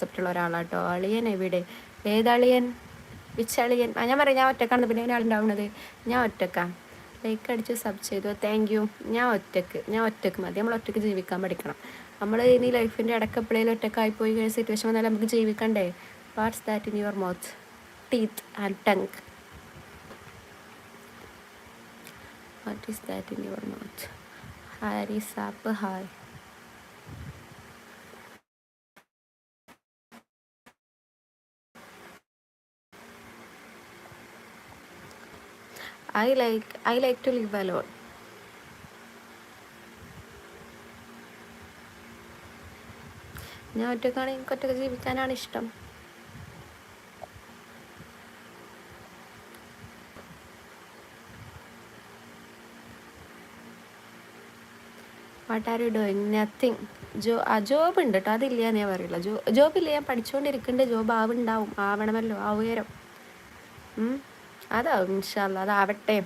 Concept ഉള്ള ഒരാളാട്ടോ. അളിയൻ എവിടെ? ഏതളിയൻ? വിച്ചളിയൻ. ആ ഞാൻ പറയാം ഞാൻ ഒറ്റക്കാണ്. പിന്നെ ആളുണ്ടാവുന്നത്? ഞാൻ ഒറ്റക്കാം. ലൈക്ക് അടിച്ച് സബ് ചെയ്തു. താങ്ക് യു ഞാൻ ഒറ്റയ്ക്ക്. ഞാൻ ഒറ്റയ്ക്ക് മതി. നമ്മൾ ഒറ്റയ്ക്ക് ജീവിക്കാൻ പഠിക്കണം. നമ്മൾ ഇനി ലൈഫിന്റെ ഇടയ്ക്ക് എപ്പോഴേലും ഒറ്റക്കായി പോയി കഴിഞ്ഞ സിറ്റുവേഷൻ വന്നാൽ നമുക്ക് ജീവിക്കണ്ടേ? What's that in your mouth teeth and tongue what is that in your mouth Harry sap hi I like I like to live alone ഞാൻ ഒറ്റക്കാണ് എനിക്ക് ഒറ്റയ്ക്ക് ജീവിക്കാനാണ് ഇഷ്ടം. What are you doing nothing ജോ ആ ജോബ് ഉണ്ട് കേട്ടോ അതില്ല ഞാൻ പറയില്ല. ജോ ജോബില്ല ഞാൻ പഠിച്ചുകൊണ്ടിരിക്കുന്നുണ്ട് ജോബ് ആവുണ്ടാവും ആവണമല്ലോ ആ ഉയരം. അതാവും ഇൻഷാല്ല അതാവട്ടെ.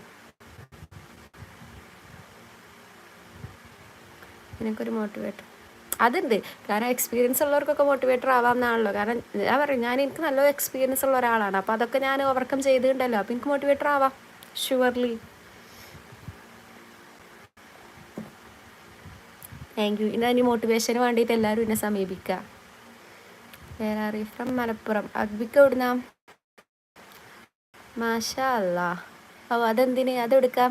എനിക്കൊരു മോട്ടിവേറ്റർ അതുണ്ട്. കാരണം എക്സ്പീരിയൻസ് ഉള്ളവർക്കൊക്കെ മോട്ടിവേറ്റർ ആവാമെന്നാണല്ലോ കാരണം ഞാൻ പറയും ഞാൻ എനിക്ക് നല്ല എക്സ്പീരിയൻസ് ഉള്ള ഒരാളാണ്. അപ്പോൾ അതൊക്കെ ഞാൻ ഓവർകം ചെയ്തിട്ടുണ്ടല്ലോ. അപ്പോൾ എനിക്ക് മോട്ടിവേറ്റർ ആവാം. ഷുവർലി താങ്ക് യു ഇനി മോട്ടിവേഷന് വേണ്ടിയിട്ട് എല്ലാവരും എന്നെ സമീപിക്കുക. വേറെ ഫ്രം മലപ്പുറം. അഗ്ബിക്ക് എവിടുന്നാ? മാഷാ ഓ അതെന്തിന്? അതെടുക്കാം.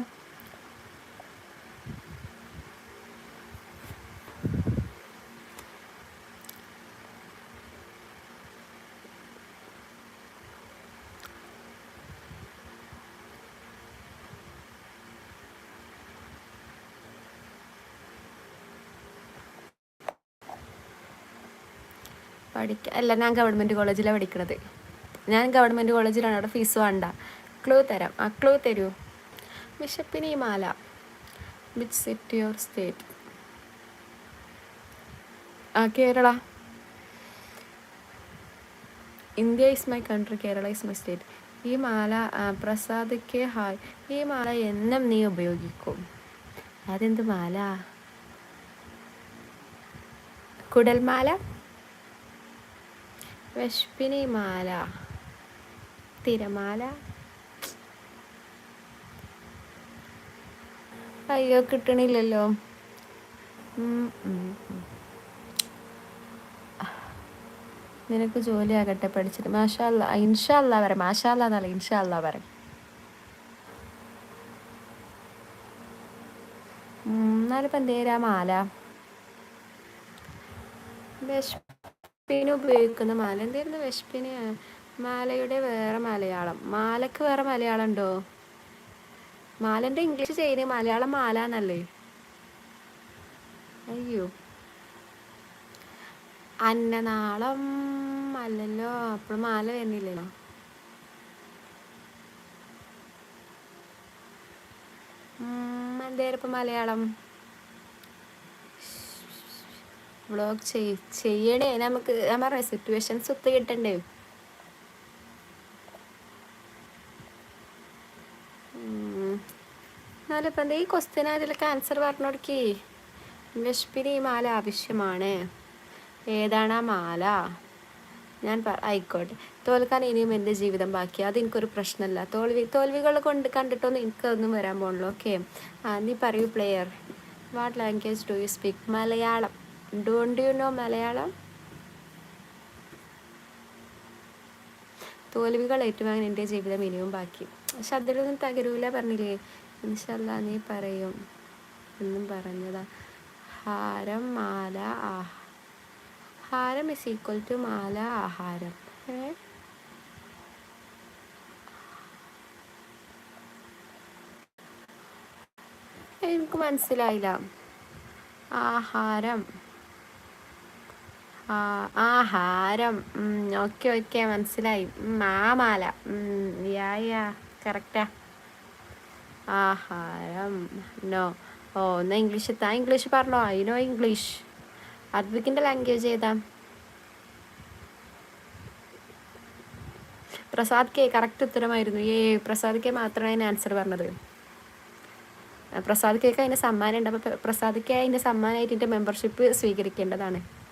പഠിക്ക അല്ല ഞാൻ ഗവൺമെന്റ് കോളേജിലാണ് പഠിക്കണത്. ഞാൻ ഗവൺമെന്റ് കോളേജിലാണ് അവിടെ ഫീസ് വേണ്ട. ക്ലൂ തരാം. ആ ക്ലൂ തരൂ. ബിഷപ്പിനി മാല. വിച്ച് സിറ്റി ഓർ സ്റ്റേറ്റ് ആ Kerala. India is my country Kerala is my state ഈ മാല പ്രസാദിക്ക് ഹായ്. ഈ മാല എന്നും നീ ഉപയോഗിക്കും. അതെന്ത് മാല? കുടൽമാല? വിഷ്പിനി മാല. തിരമാല. അയ്യോ കിട്ടണില്ലല്ലോ. നിനക്ക് ജോലി ആകട്ടെ പഠിച്ചിട്ട്. മാഷാല്ല ഇൻഷാല്ല വരെ. മാഷാല്ല എന്നല്ല ഇൻഷാല്ല വരെ. എന്നാലിപ്പോൾ എന്തേരാ മാല? വിഷപ്പിന് ഉപയോഗിക്കുന്ന മാല. എന്തായിരുന്നു വിഷപ്പിന് മാലയുടെ വേറെ മലയാളം. മാലക്ക് വേറെ മലയാളം ഉണ്ടോ മാലന്റെ ഇംഗ്ലീഷ് ചെയ്യുന്നത് മലയാളം മാല എന്നല്ലേ അയ്യോ. അന്നനാളം അല്ലല്ലോ അപ്പോൾ മാല വരുന്നില്ലല്ലോ എന്തേരം ഇപ്പം മലയാളം? വ്ളോഗ് ചെയ്യണേ. നമുക്ക് പറയാം സിറ്റുവേഷൻസ് ഒത്തു കിട്ടണ്ടേ? എന്നാലും ഇപ്പം എന്താ ഈ ക്വസ്റ്റ്യൻ ആയതിലൊക്കെ ആൻസർ പറഞ്ഞു കൊടുക്കി വിഷ്പിന് ഈ മാല ആവശ്യമാണ്. ഏതാണ് ആ മാല? ഞാൻ ആയിക്കോട്ടെ. തോൽക്കാൻ ഇനിയും എന്റെ ജീവിതം ബാക്കി. അത് എനിക്കൊരു പ്രശ്നമല്ല. തോൽവി തോൽവികൾ കൊണ്ട് കണ്ടിട്ടൊന്നും എനിക്കതൊന്നും വരാൻ പോകണല്ലോ ഓക്കെ. ആ നീ പറയൂ player what language do you speak Malayalam. Don't you know Malayalam? തോൽവികൾ ഏറ്റുവാങ്ങാൻ എന്റെ ജീവിതം ഇനിയും ബാക്കി. പക്ഷെ അതിലൊന്നും തകരൂല പറഞ്ഞില്ലേ? ഇൻഷല്ല നീ പറയും. എന്നും പറഞ്ഞതാ. ഹാരം മാല ആഹാരം ഇസ് ഈക്വൽ ടു മാല ആഹാരം. എനിക്ക് മനസ്സിലായില്ല. ആഹാരം. ആഹാരം. ഓക്കെ ഓക്കെ മനസ്സിലായി. മാമാല യാ യാ. കറക്റ്റാ ആഹാരം. നോ ഓ എന്നാ ഇംഗ്ലീഷ് താ. ഇംഗ്ലീഷ് പറഞ്ഞോ. ഐ നോ ഇംഗ്ലീഷ് അദ്വിക്കിന്റെ ലാംഗ്വേജ് ഏതാ? പ്രസാദ് കെ കറക്റ്റ് ഉത്തരമായിരുന്നു. ഏ പ്രസാദ് കെ മാത്രമാണ് അതിന് ആൻസർ പറഞ്ഞത്. പ്രസാദ് കേക്ക് അതിന് സമ്മാനം ഉണ്ട്. അപ്പോൾ പ്രസാദ് കെ അതിന്റെ സമ്മാനമായിട്ട് എന്റെ മെമ്പർഷിപ്പ് സ്വീകരിക്കേണ്ടതാണ്.